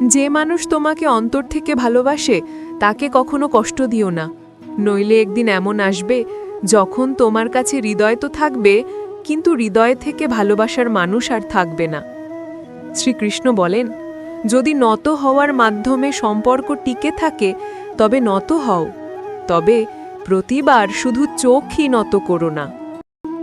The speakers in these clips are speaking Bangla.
যে মানুষ তোমাকে অন্তর থেকে ভালোবাসে, তাকে কখনো কষ্ট দিও না। নইলে একদিন এমন আসবে, যখন তোমার কাছে হৃদয় তো থাকবে, কিন্তু হৃদয় থেকে ভালোবাসার মানুষ আর থাকবে না। শ্রীকৃষ্ণ বলেন, যদি নত হওয়ার মাধ্যমে সম্পর্ক টিকে থাকে, তবে নত হও। তবে প্রতিবার শুধু চোখই নত করো না।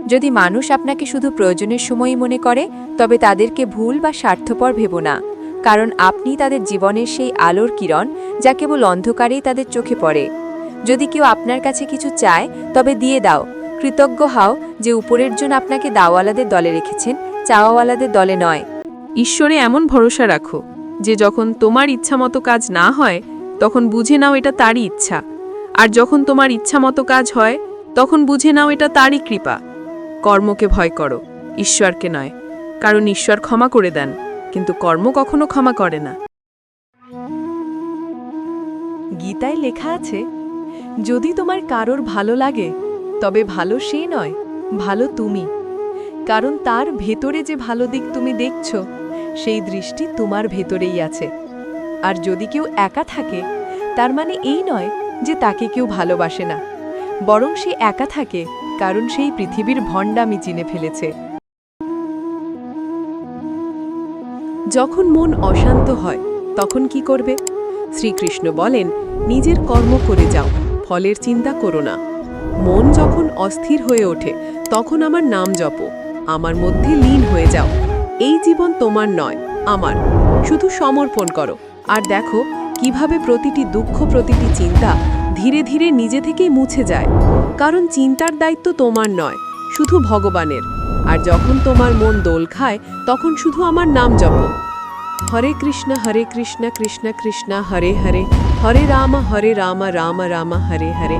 যদি মানুষ আপনাকে শুধু প্রয়োজনের সময়ই মনে করে, তবে তাদেরকে ভুল বা স্বার্থপর ভেবো না। কারণ আপনি তাদের জীবনের সেই আলোর কিরণ যা কেবল অন্ধকারেই তাদের চোখে পড়ে। যদি কেউ আপনার কাছে কিছু চায়, তবে দিয়ে দাও। কৃতজ্ঞ হও যে উপরের জন আপনাকে দাওয়ালাদের দলে রেখেছেন, চাওয়াওয়ালাদের দলে নয়। ঈশ্বরে এমন ভরসা রাখো যে যখন তোমার ইচ্ছা মতো কাজ না হয়, তখন বুঝে নাও এটা তারই ইচ্ছা। আর যখন তোমার ইচ্ছা মতো কাজ হয়, তখন বুঝে নাও এটা তারই কৃপা। কর্মকে ভয় করো, ঈশ্বরকে নয়, কারণ ঈশ্বর ক্ষমা করে দেন। কিন্তু কর্ম কখনো ক্ষমা করে না। গীতায় লেখা আছে, যদি তোমার কারোর ভালো লাগে, তবে ভালো সে নয়, ভালো তুমি। কারণ তার ভেতরে যে ভালো দিক তুমি দেখছ, সেই দৃষ্টি তোমার ভেতরেই আছে। আর যদি কেউ একা থাকে, তার মানে এই নয় যে তাকে কেউ ভালোবাসে না। বরং সে একা থাকে, কারণ সেই পৃথিবীর ভণ্ডামি চিনে ফেলেছে। যখন মন অশান্ত হয়, তখন কি করবে? শ্রীকৃষ্ণ বলেন, নিজের কর্ম করে যাও, ফলের চিন্তা করো না। মন যখন অস্থির হয়ে ওঠে, তখন আমার নাম জপো, আমার মধ্যে লীন হয়ে যাও। এই জীবন তোমার নয়, আমার। শুধু সমর্পণ করো। আর দেখো, কীভাবে প্রতিটি দুঃখ, প্রতিটি চিন্তা ধীরে ধীরে নিজে থেকেই মুছে যায়। কারণ চিন্তার দায়িত্ব তোমার নয়, শুধু ভগবানের। আর যখন তোমার মন দোল খায়, তখন শুধু আমার নাম জপো। হরে কৃষ্ণ হরে কৃষ্ণ কৃষ্ণ কৃষ্ণ, হরে হরে। হরে রাম হরে রাম রাম রাম, হরে হরে।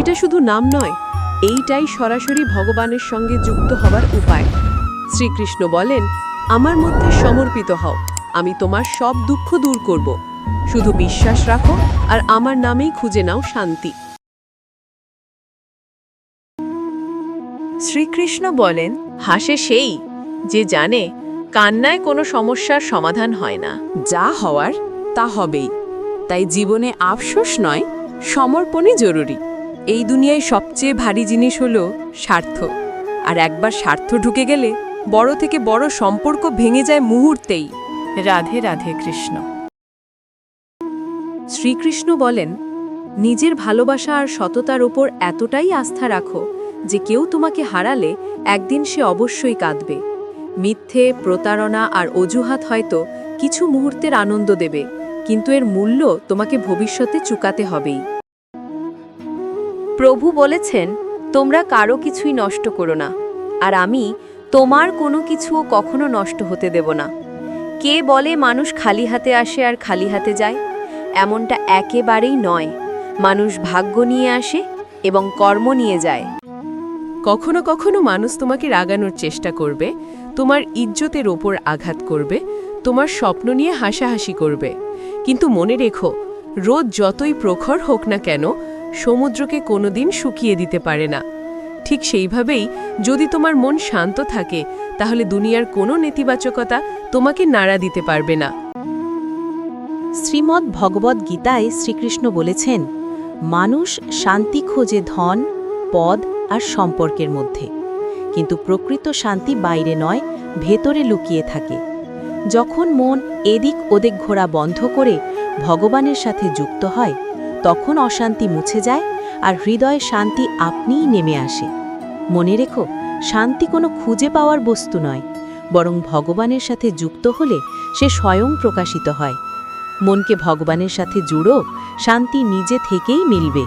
এটা শুধু নাম নয়, এইটাই সরাসরি ভগবানের সঙ্গে যুক্ত হবার উপায়। শ্রীকৃষ্ণ বলেন, আমার মধ্যে সমর্পিত হও, আমি তোমার সব দুঃখ দূর করব। শুধু বিশ্বাস রাখো আর আমার নামেই খুঁজে নাও শান্তি। শ্রীকৃষ্ণ বলেন হাসে সেই যে জানে কান্নায় কোনো সমস্যার সমাধান হয় না। যা হওয়ার তা হবেই। তাই জীবনে আফসোস নয়, সমর্পণই জরুরি। এই দুনিয়ায় সবচেয়ে ভারী জিনিস হলো স্বার্থ। আর একবার স্বার্থ ঢুকে গেলে বড় থেকে বড় সম্পর্ক ভেঙে যায় মুহূর্তেই। রাধে রাধে কৃষ্ণ। শ্রীকৃষ্ণ বলেন, নিজের ভালোবাসা আর সততার ওপর এতটাই আস্থা রাখো যে কেউ তোমাকে হারালে একদিন সে অবশ্যই কাঁদবে। মিথ্যে, প্রতারণা আর অজুহাত হয়তো কিছু মুহূর্তের আনন্দ দেবে, কিন্তু এর মূল্য তোমাকে ভবিষ্যতে চুকাতে হবেই। প্রভু বলেছেন, তোমরা কারও কিছুই নষ্ট করো না, আর আমি তোমার কোনো কিছুও কখনো নষ্ট হতে দেব না। কে বলে মানুষ খালি হাতে আসে আর খালি হাতে যায়? এমনটা একেবারেই নয়। মানুষ ভাগ্য নিয়ে আসে এবং কর্ম নিয়ে যায়। কখনো কখনো মানুষ তোমাকে রাগানোর চেষ্টা করবে, তোমার ইজ্জতের ওপর আঘাত করবে, তোমার স্বপ্ন নিয়ে হাসাহাসি করবে। কিন্তু মনে রেখো, রোদ যতই প্রখর হোক না কেন, সমুদ্রকে কোনোদিন শুকিয়ে দিতে পারে না। ঠিক সেইভাবেই যদি তোমার মন শান্ত থাকে, তাহলে দুনিয়ার কোনো নেতিবাচকতা তোমাকে নাড়া দিতে পারবে না। শ্রীমদ্ ভগবদ্ গীতায় শ্রীকৃষ্ণ বলেছেন, মানুষ শান্তি খোঁজে ধন, পদ আর সম্পর্কের মধ্যে। কিন্তু প্রকৃত শান্তি বাইরে নয়, ভেতরে লুকিয়ে থাকে। যখন মন এদিক ওদিক ঘোরা বন্ধ করে ভগবানের সাথে যুক্ত হয়, তখন অশান্তি মুছে যায় আর হৃদয়ে শান্তি আপনিই নেমে আসে। মনে রেখো, শান্তি কোনো খুঁজে পাওয়ার বস্তু নয়, বরং ভগবানের সাথে যুক্ত হলে সে স্বয়ং প্রকাশিত হয়। মনকে ভগবানের সাথে জুড়ো, শান্তি নিজে থেকেই মিলবে।